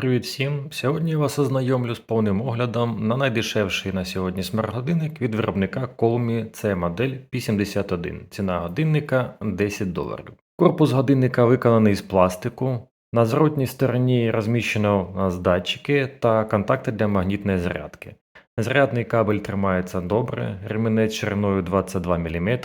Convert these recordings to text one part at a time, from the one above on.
Привіт всім! Сьогодні я вас ознайомлю з повним оглядом на найдешевший на сьогодні смарт-годинник від виробника Colmi це модель P71. Ціна годинника 10 доларів. Корпус годинника виконаний з пластику. На зворотній стороні розміщено датчики та контакти для магнітної зарядки. Зарядний кабель тримається добре, ремінець шириною 22 мм,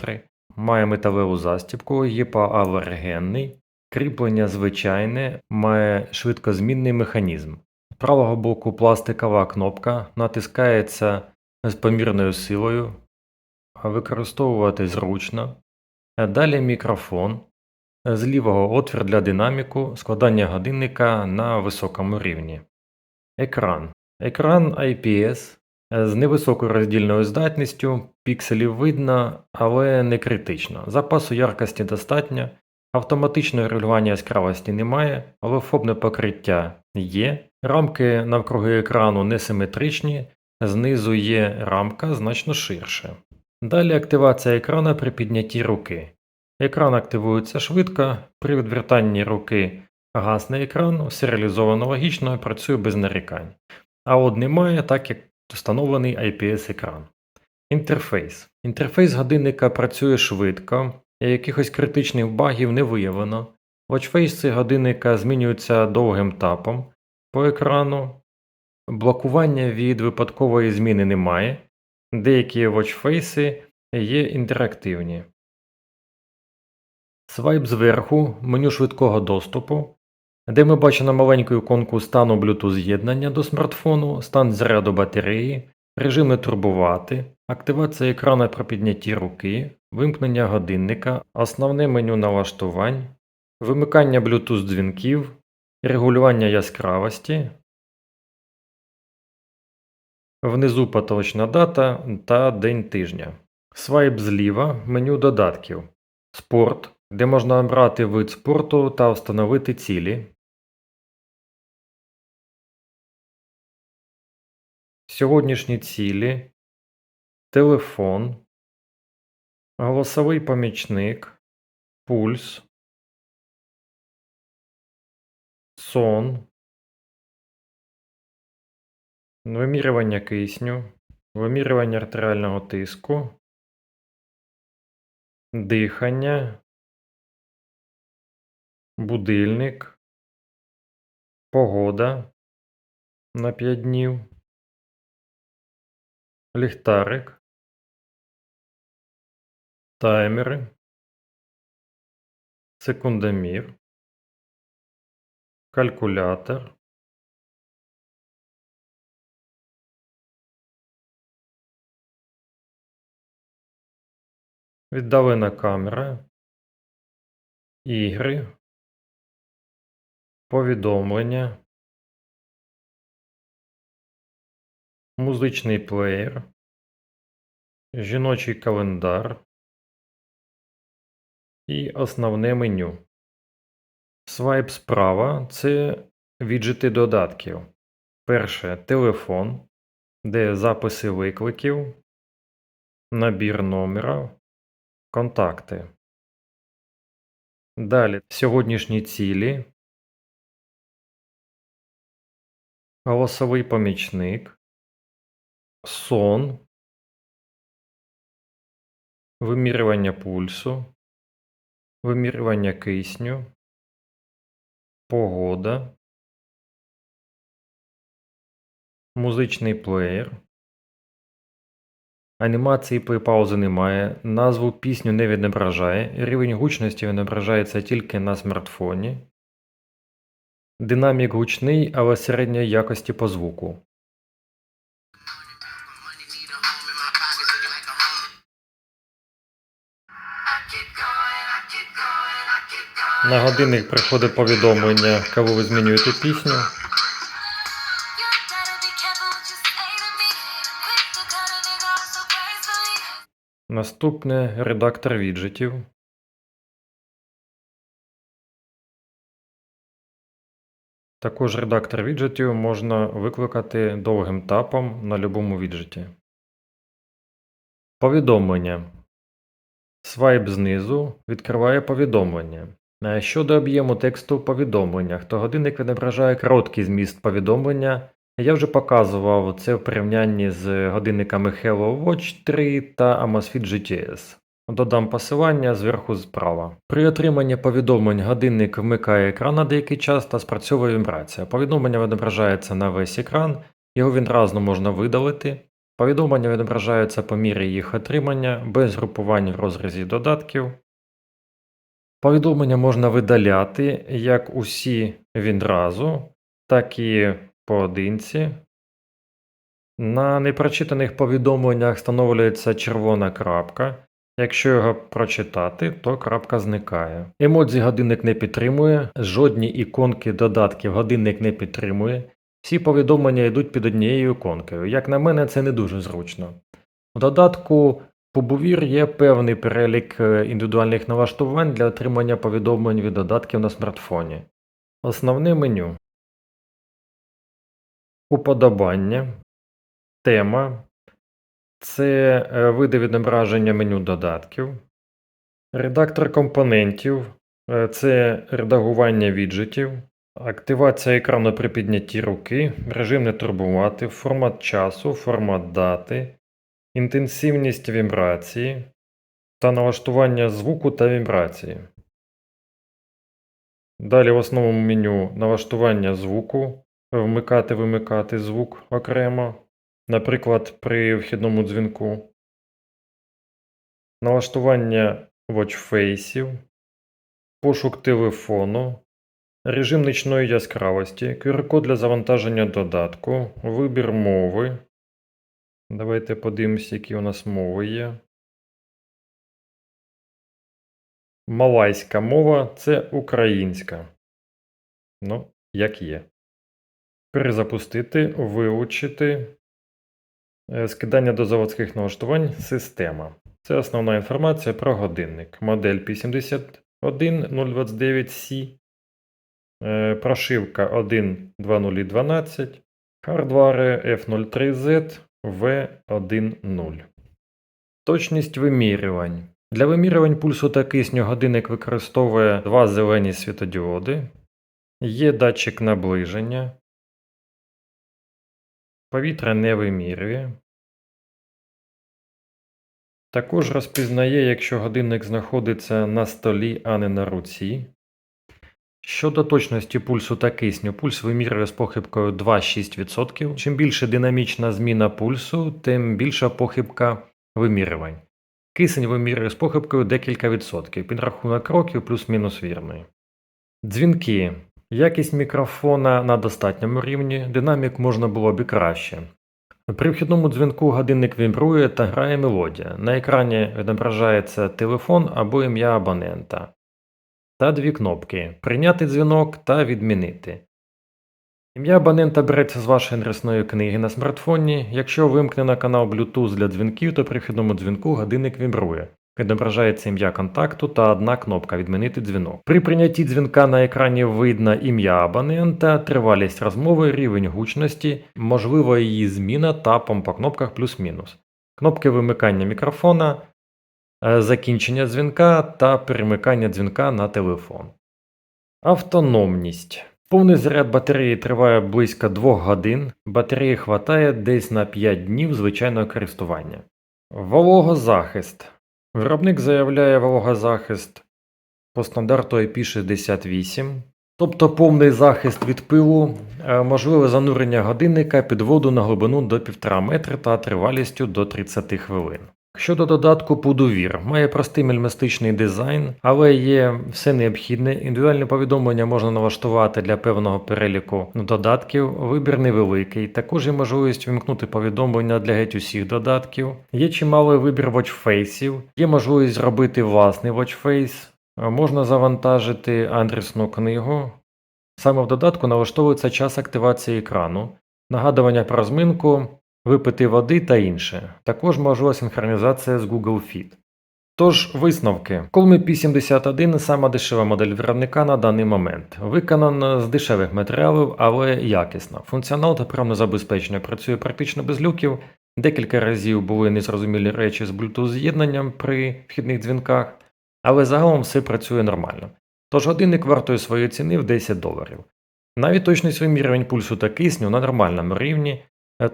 має металеву застібку, гіпоалергенний, Кріплення звичайне, має швидкозмінний механізм. З правого боку пластикова кнопка натискається з помірною силою, використовувати зручно. Далі мікрофон. З лівого отвір для динаміку, складання годинника на високому рівні. Екран. Екран IPS з невисокою роздільною здатністю, пікселів видно, але не критично. Запасу яркості достатньо. Автоматичного регулювання яскравості немає, але фобне покриття є. Рамки навкруги екрану несиметричні, знизу є рамка значно ширше. Далі активація екрана при піднятті руки. Екран активується швидко, при відвертанні руки гасне екран, все реалізовано логічно, працює без нарікань. А от немає, так як встановлений IPS-екран. Інтерфейс. Інтерфейс годинника працює швидко, Якихось критичних багів не виявлено. Watchface годинника змінюються довгим тапом по екрану. Блокування від випадкової зміни немає. Деякі watchface є інтерактивні. Свайп зверху меню швидкого доступу, де ми бачимо маленьку іконку стану Bluetooth з'єднання до смартфону, стан заряду батареї, режим не турбувати, активація екрану при піднятті руки, вимкнення годинника, основне меню налаштувань, вимикання Bluetooth дзвінків, регулювання яскравості, внизу поточна дата та день тижня. Свайп зліва меню додатків. Спорт, де можна обрати вид спорту та встановити цілі. Сьогоднішні цілі, телефон, голосовий помічник, пульс, сон, вимірювання кисню, вимірювання артеріального тиску, дихання, будильник, погода на 5 днів, ліхтарик, таймери, секундомір, калькулятор, віддалена камера, ігри, повідомлення, музичний плеєр, жіночий календар і основне меню. Свайп справа це віджити додатків. Перше телефон, де записи викликів, набір номера, контакти. Далі сьогоднішні цілі, голосовий помічник, сон, вимірювання пульсу, вимірювання кисню, погода, музичний плеєр. Анімації при паузи немає, назву пісню не відображає, рівень гучності відображається тільки на смартфоні. Динамік гучний, але середньої якості по звуку. На годинник приходить повідомлення, коли ви змінюєте пісню. Наступне редактор віджитів. Також редактор віджитів можна викликати довгим тапом на любому віджиті. Повідомлення. Свайп знизу відкриває повідомлення. Е, Щодо об'єму тексту в повідомленнях, то годинник відображає короткий зміст повідомлення. Я вже показував це в порівнянні з годинниками Hello Watch 3 та Amazfit GTS. Додам посилання зверху справа. При отриманні повідомлень годинник вмикає екран на деякий час та спрацьовує вібрація. Повідомлення відображається на весь екран, його відразу можна видалити. Повідомлення відображаються по мірі їх отримання, без групувань в розрізі додатків. Повідомлення можна видаляти як усі відразу, так і поодинці. На непрочитаних повідомленнях встановлюється червона крапка. Якщо його прочитати, то крапка зникає. Емодзі годинник не підтримує, жодні іконки додатків годинник не підтримує. Всі повідомлення йдуть під однією іконкою. Як на мене, це не дуже зручно. У додатку Побувір є певний перелік е, індивідуальних налаштувань для отримання повідомлень від додатків на смартфоні. Основне меню. Уподобання. Тема. Це е, види відображення меню додатків. Редактор компонентів. Е, Це редагування віджитів. Активація екрану при піднятті руки. Режим не турбувати. Формат часу, формат дати. Інтенсивність вібрації та налаштування звуку та вібрації. Далі в основному меню налаштування звуку, вмикати-вимикати звук окремо, наприклад, при вхідному дзвінку, налаштування watchfaceів, пошук телефону, режим нічної яскравості, QR-код для завантаження додатку, вибір мови. Давайте подивимось, які у нас мови є. Малайська мова це українська. Ну, як є. Перезапустити, вилучити. Е, Скидання до заводських налаштувань система. Це основна інформація про годинник. Модель P71029C. Е, Прошивка 1.2.0.12. Хардвари F03Z. В10. Точність вимірювань. Для вимірювань пульсу та кисню годинник використовує два зелені світодіоди. Є датчик наближення. Повітря не вимірює. Також розпізнає, якщо годинник знаходиться на столі, а не на руці. Щодо точності пульсу та кисню, пульс вимірює з похибкою 2-6%. Чим більше динамічна зміна пульсу, тим більша похибка вимірювань. Кисень вимірює з похибкою декілька відсотків, підрахунок років плюс-мінус вірний. Дзвінки. Якість мікрофона на достатньому рівні, динамік можна було б і краще. При вхідному дзвінку годинник вібрує та грає мелодія. На екрані відображається телефон або ім'я абонента та дві кнопки Прийняти дзвінок та Відмінити. Ім'я абонента береться з вашої адресної книги на смартфоні. Якщо вимкнено канал Bluetooth для дзвінків, то при вхідному дзвінку годинник вібрує. Відображається ім'я контакту та одна кнопка Відмінити дзвінок. При прийнятті дзвінка на екрані видно ім'я абонента, тривалість розмови, рівень гучності, можлива її зміна тапом по кнопках плюс-мінус. Кнопки вимикання мікрофона, закінчення дзвінка та перемикання дзвінка на телефон. Автономність. Повний заряд батареї триває близько 2 годин. Батареї хватає десь на 5 днів звичайного користування. Вологозахист. Виробник заявляє вологозахист по стандарту IP68, тобто повний захист від пилу, е, можливе занурення годинника під воду на глибину до 1,5 метра та тривалістю до 30 хвилин. Щодо додатку Пудовір, має простий мельмистичний дизайн, але є все необхідне. Індивідуальне повідомлення можна налаштувати для певного переліку додатків, вибір невеликий. Також є можливість вимкнути повідомлення для геть усіх додатків. Є чималий вибір watchfaceів, є можливість зробити власний watchface, можна завантажити адресну книгу. Саме в додатку налаштовується час активації екрану, нагадування про розминку випити води та інше. Також можлива синхронізація з Google Fit. Тож, висновки. Colmi P71 сама дешева модель виробника на даний момент. Виконана з дешевих матеріалів, але якісна. Функціонал та програмне забезпечення працює практично без люків. Декілька разів були незрозумілі речі з Bluetooth з'єднанням при вхідних дзвінках, але загалом все працює нормально. Тож годинник вартує своєї ціни в 10 доларів. Навіть точність вимірювань пульсу та кисню на нормальному рівні,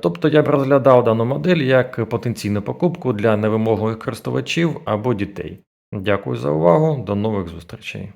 тобто я б розглядав дану модель як потенційну покупку для невимогливих користувачів або дітей. Дякую за увагу, до нових зустрічей.